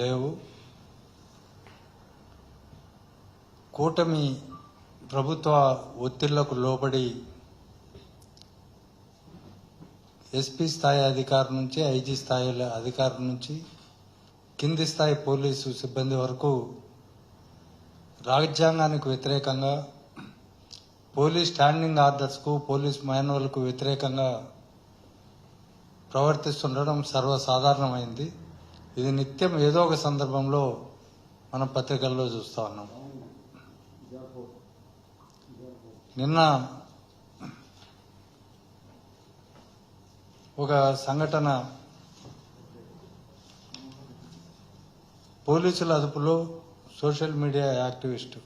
లేవు. కూటమి ప్రభుత్వ ఒత్తిళ్ళకు లోబడి ఎస్పీ స్థాయి అధికారి నుంచి ఐజీ స్థాయి అధికారి నుంచి కింది స్థాయి పోలీసు సిబ్బంది వరకు రాజ్యాంగానికి వ్యతిరేకంగా పోలీస్ స్టాండింగ్ ఆర్డర్స్కు పోలీస్ మాన్యువల్కు వ్యతిరేకంగా ప్రవర్తిస్తుండడం సర్వసాధారణమైంది. ఇది నిత్యం ఏదో ఒక సందర్భంలో మనం పత్రికల్లో చూస్తూ ఉన్నాం. నిన్న ఒక సంఘటన పోలీసుల అదుపులో సోషల్ మీడియా యాక్టివిస్టు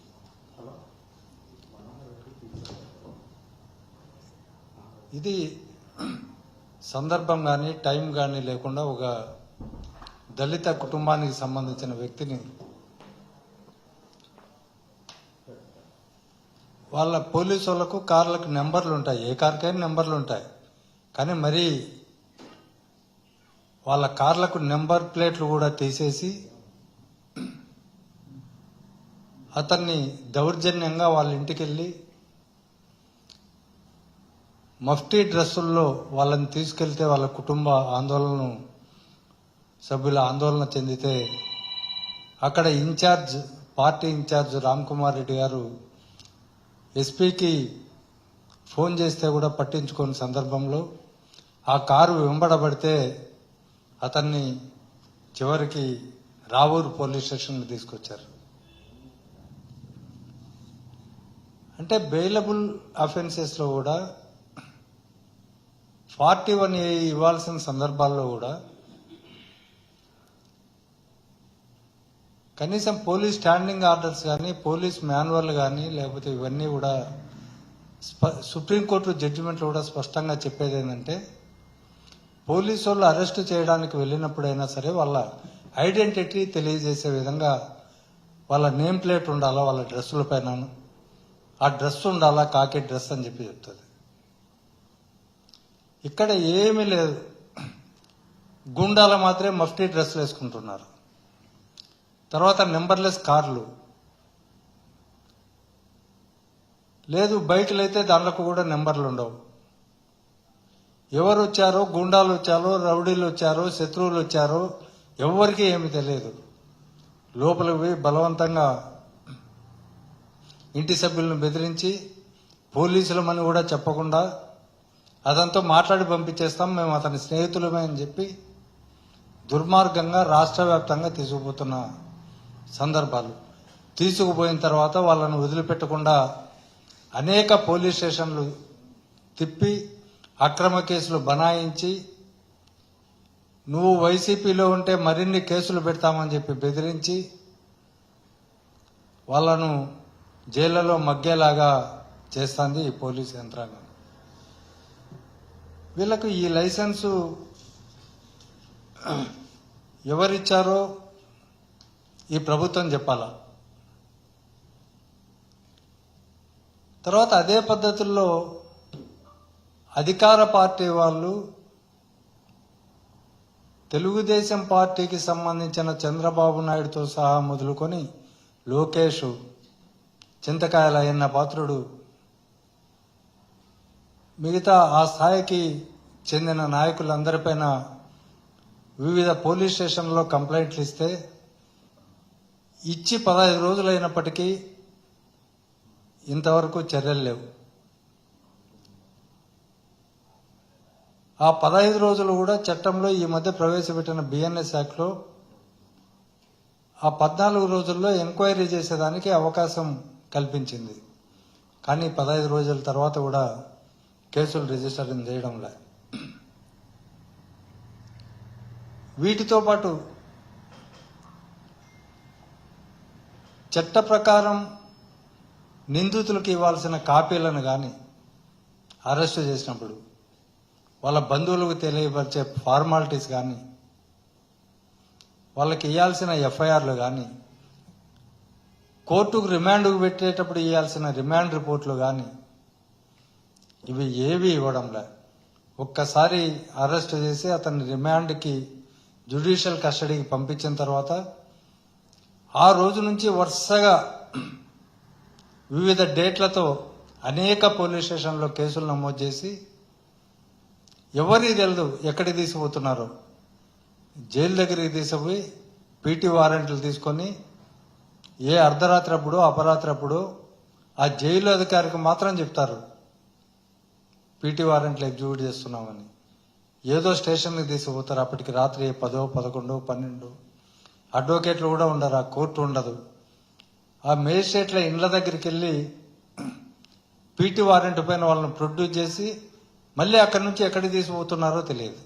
ఇది సందర్భం కానీ టైం కానీ లేకుండా ఒక దళిత కుటుంబానికి సంబంధించిన వ్యక్తిని వాళ్ళ పోలీసు వాళ్ళకు కార్లకు నెంబర్లు ఉంటాయి ఏ కార్కైనా నెంబర్లు ఉంటాయి. కానీ మరి వాళ్ళ కార్లకు నెంబర్ ప్లేట్లు కూడా తీసేసి అతన్ని దౌర్జన్యంగా వాళ్ళ ఇంటికి వెళ్ళి మఫ్టీ డ్రెస్సుల్లో వాళ్ళని తీసుకెళ్తే వాళ్ళ కుటుంబ ఆందోళనను సభ్యుల ఆందోళన చెందితే అక్కడ incharge party incharge Ram Kumar Reddy గారు ఎస్పీకి ఫోన్ చేస్తే కూడా పట్టించుకోని సందర్భంలో ఆ కారు వెంబడబడితే అతన్ని చివరికి రావూరు పోలీస్ స్టేషన్కి తీసుకొచ్చారు. అంటే బెయిలబుల్ అఫెన్సెస్లో కూడా ఫార్టీ వన్ ఏ ఇవ్వాల్సిన సందర్భాల్లో కూడా కనీసం పోలీస్ స్టాండింగ్ ఆర్డర్స్ కానీ పోలీస్ మాన్యువల్ కానీ లేకపోతే ఇవన్నీ కూడా సుప్రీంకోర్టు జడ్జిమెంట్లు కూడా స్పష్టంగా చెప్పేది ఏంటంటే పోలీసు వాళ్ళు అరెస్ట్ చేయడానికి వెళ్ళినప్పుడైనా సరే వాళ్ళ ఐడెంటిటీ తెలియజేసే విధంగా వాళ్ళ నేమ్ ప్లేట్ ఉండాలా వాళ్ళ డ్రెస్సుల పైన ఆ డ్రెస్ ఉండాలా కాకి డ్రెస్ అని చెప్పి చెప్తుంది. ఇక్కడ ఏమీ లేదు. గుండాల మాత్రమే మఫ్టీ డ్రెస్సులు వేసుకుంటున్నారు. తర్వాత నెంబర్లెస్ కార్లు. లేదు బైకులు అయితే దాంట్లో కూడా నెంబర్లు ఉండవు ఎవరు వచ్చారో గుండాలు వచ్చారో రౌడీలు వచ్చారో శత్రువులు వచ్చారో ఎవరికి ఏమి తెలియదు. లోపలికి పోయి బలవంతంగా ఇంటి సభ్యులను బెదిరించి పోలీసులమని కూడా చెప్పకుండా అదంతా మాట్లాడి పంపించేస్తాం మేము అతని స్నేహితులమే అని చెప్పి దుర్మార్గంగా రాష్ట్ర వ్యాప్తంగా తీసుకుపోతున్న. సందర్భాలు. తీసుకుపోయిన తర్వాత వాళ్ళను వదిలిపెట్టకుండా అనేక పోలీస్ స్టేషన్లు తిప్పి అక్రమ కేసులు బనాయించి నువ్వు వైసీపీలో ఉంటే మరిన్ని కేసులు పెడతామని చెప్పి బెదిరించి వాళ్ళను జైళ్ళలో మగ్గేలాగా చేస్తుంది ఈ పోలీస్ యంత్రాంగం. వీళ్ళకు ఈ లైసెన్సు ఎవరిచ్చారో ఈ ప్రభుత్వం చెప్పాలా? తర్వాత అదే పద్ధతుల్లో అధికార పార్టీ వాళ్ళు తెలుగుదేశం పార్టీకి సంబంధించిన చంద్రబాబు నాయుడుతో సహా మొదలుకొని లోకేష్ చింతకాయల పాత్రుడు మిగతా ఆ స్థాయికి చెందిన నాయకులందరిపైన వివిధ పోలీస్ స్టేషన్లో కంప్లైంట్లు ఇస్తే ఇచ్చి పదహైదు రోజులైనప్పటికీ ఇంతవరకు చర్యలు లేవు. ఆ పదహైదు రోజులు కూడా చట్టంలో ఈ మధ్య ప్రవేశపెట్టిన బిఎన్ఎస్ యాక్ట్లో ఆ పద్నాలుగు రోజుల్లో ఎంక్వైరీ చేసేదానికి అవకాశం కల్పించింది. కానీ పదహైదు రోజుల తర్వాత కూడా కేసులు రిజిస్టర్ చేయడం లే వీటితో పాటు చట్ట ప్రకారం నిందితులకు ఇవ్వాల్సిన కాపీలను కానీ అరెస్టు చేసినప్పుడు వాళ్ళ బంధువులకు తెలియపరిచే ఫార్మాలిటీస్ కానీ వాళ్ళకి ఇవ్వాల్సిన ఎఫ్ఐఆర్లు కానీ కోర్టుకు రిమాండ్కు పెట్టేటప్పుడు ఇవ్వాల్సిన రిమాండ్ రిపోర్ట్లు కానీ ఇవి ఏవి ఇవ్వడంలే. ఒక్కసారి అరెస్ట్ చేసి అతన్ని రిమాండ్కి జ్యుడిషియల్ కస్టడీకి పంపించిన తర్వాత ఆ రోజు నుంచి వరుసగా వివిధ డేట్లతో అనేక పోలీస్ స్టేషన్లో కేసులు నమోదు చేసి ఎవరికి తెలియదు ఎక్కడికి తీసుకుపోతున్నారో జైలు దగ్గరికి తీసుకుపోయి పీటీ వారెంట్లు తీసుకొని ఏ అర్ధరాత్రి అప్పుడు అపరాత్రి అప్పుడు ఆ జైలు అధికారికి మాత్రం చెప్తారు పీటీ వారెంట్లు ఎగ్జిక్యూట్ చేస్తున్నామని. ఏదో స్టేషన్కి తీసుకుపోతారు అప్పటికి రాత్రి పదో పదకొండు పన్నెండు. అడ్వకేట్లు కూడా ఉండరు ఆ కోర్టు ఉండదు. ఆ మేజిస్ట్రేట్ల ఇండ్ల దగ్గరికి వెళ్ళి పీటీ వారెంట్ పైన వాళ్ళని ప్రొడ్యూస్ చేసి మళ్ళీ అక్కడి నుంచి ఎక్కడికి తీసుకుపోతున్నారో తెలియదు.